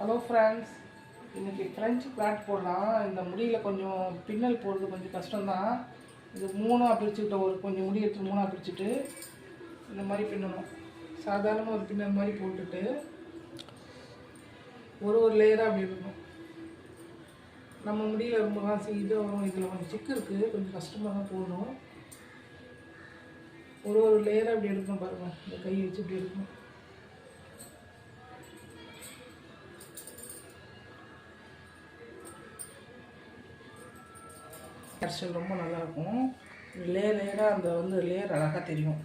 Hello friends இன்றைக்கி French plait போடலாம். இந்த முடியில் கொஞ்சம் பின்னல் போடுறது கொஞ்சம் கஷ்டம்தான். இது மூணாக பிரிச்சுக்கிட்ட ஒரு கொஞ்சம் முடி எடுத்து மூணாக பிரிச்சுட்டு இந்த மாதிரி பின்னணும். சாதாரணமாக ஒரு பின்னல் மாதிரி போட்டுட்டு ஒரு ஒரு லேயராக அப்படி இருக்கணும். நம்ம முடியில் ரொம்ப காசு இது வரும் இதில் கொஞ்சம் சிக்கு இருக்குது கொஞ்சம் கஷ்டமாக தான் போடணும். ஒரு ஒரு லேயராக அப்படி எடுக்கணும் பாருங்கள் இந்த கை வச்சு இப்படி எடுக்கணும். ஹேர் ஸ்டைல் ரொம்ப நல்லாயிருக்கும். லேயர் லேயராக அந்த வந்து லேயர் அழகாக தெரியும்.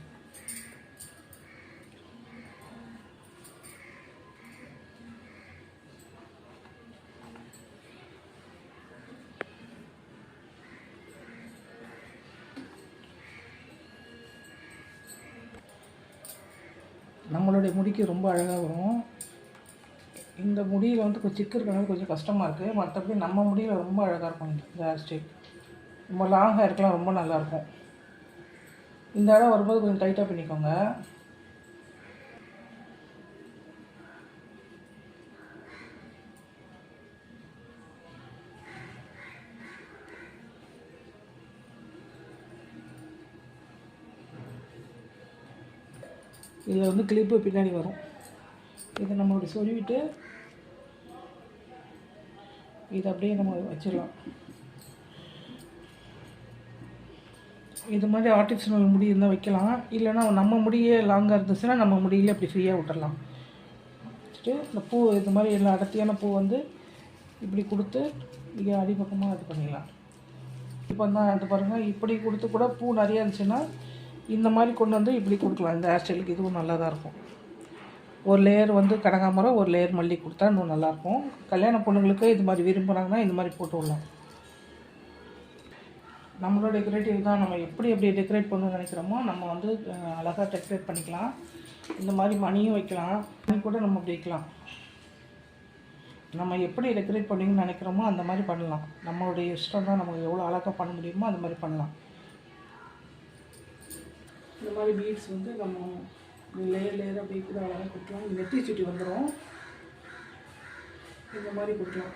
நம்மளுடைய முடிக்கு ரொம்ப அழகாக வரும். இந்த முடியில் வந்து கொஞ்சம் சிக்கு கொஞ்சம் கஷ்டமாக இருக்குது மற்றபடி நம்ம முடியில் ரொம்ப அழகாக இருக்கும் இந்த ஹேர் ஸ்டைல் நம்ம லாங் ஹேருக்குலாம் ரொம்ப நல்லாயிருக்கும். இந்த இடம் வரும்போது கொஞ்சம் டைட்டாக பண்ணிக்கோங்க இதில் வந்து கிளிப்பு பின்னாடி வரும். இதை நம்ம அப்படி சொல்லிவிட்டு இதை அப்படியே நம்ம வச்சிடலாம். இது மாதிரி ஆர்டிஃபிஷியல் முடி இருந்தால் வைக்கலாம். இல்லைன்னா நம்ம முடியே லாங்காக இருந்துச்சுன்னா நம்ம முடியில இப்படி ஃப்ரீயாக விட்டுறலாம். வச்சுட்டு இந்த பூ இது மாதிரி எல்லா அடர்த்தியான பூ வந்து இப்படி கொடுத்து இங்கே அடிப்பக்கமாக இது பண்ணிடலாம். இப்போ தான் இது பாருங்கள் இப்படி கொடுத்து கூட பூ நிறையா இருந்துச்சுன்னா இந்த மாதிரி கொண்டு வந்து இப்படி கொடுக்கலாம். இந்த ஹேர் ஸ்டைலுக்கு இதுவும் நல்லா தான் இருக்கும். ஒரு லேயர் வந்து கனகாமரம் ஒரு லேயர் மல்லி கொடுத்தா இன்னும் நல்லாயிருக்கும் கல்யாண பொண்ணுங்களுக்கு இது மாதிரி விரும்புகிறாங்கன்னா இந்த மாதிரி போட்டு விடலாம். நம்மளோட டெக்கரேட்டிவ் தான். நம்ம எப்படி எப்படி டெக்கரேட் பண்ணணும்னு நினைக்கிறோமோ நம்ம வந்து அழகாக டெக்கரேட் பண்ணிக்கலாம். இந்த மாதிரி மணியும் வைக்கலாம். மணி கூட நம்ம அப்படி வைக்கலாம். நம்ம எப்படி டெக்கரேட் பண்ணிங்கன்னு நினைக்கிறோமோ அந்த மாதிரி பண்ணலாம். நம்மளுடைய இஷ்டம் தான் நம்ம எவ்வளோ அழகாக பண்ண முடியுமோ அந்த மாதிரி பண்ணலாம். இந்த மாதிரி பீட்ஸ் வந்து நம்ம லேயர் லேயராக அப்படி கூட அழகாக கொடுக்கலாம் இது நெத்தி சுட்டி வந்துடும் இந்த மாதிரி கொடுக்கலாம்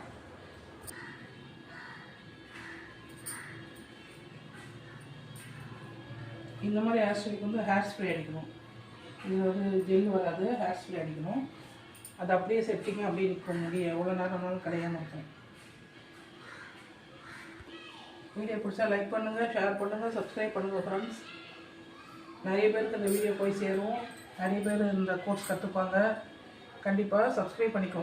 இந்த மாதிரி ஹேர் ஸ்டைலுக்கு வந்து ஹேர் ஸ்ப்ரே அடிக்கணும். இது வந்து ஜெல் வராது ஹேர் ஸ்ப்ரே அடிக்கணும். அது அப்படியே செட்டிங்காக அப்படியே நிற்கும் முடியும் எவ்வளோ நேரம்னாலும் கிடையாம இருக்கும் வீடியோ பிடிச்சா லைக் பண்ணுங்கள் ஷேர் பண்ணுங்கள் சப்ஸ்கிரைப் பண்ணுங்கள் ஃப்ரெண்ட்ஸ் நிறைய பேருக்கு இந்த வீடியோ போய் சேரும். நிறைய பேர் இந்த கோர்ஸ் கற்றுப்பாங்க கண்டிப்பாக சப்ஸ்கிரைப் பண்ணிக்கோங்க.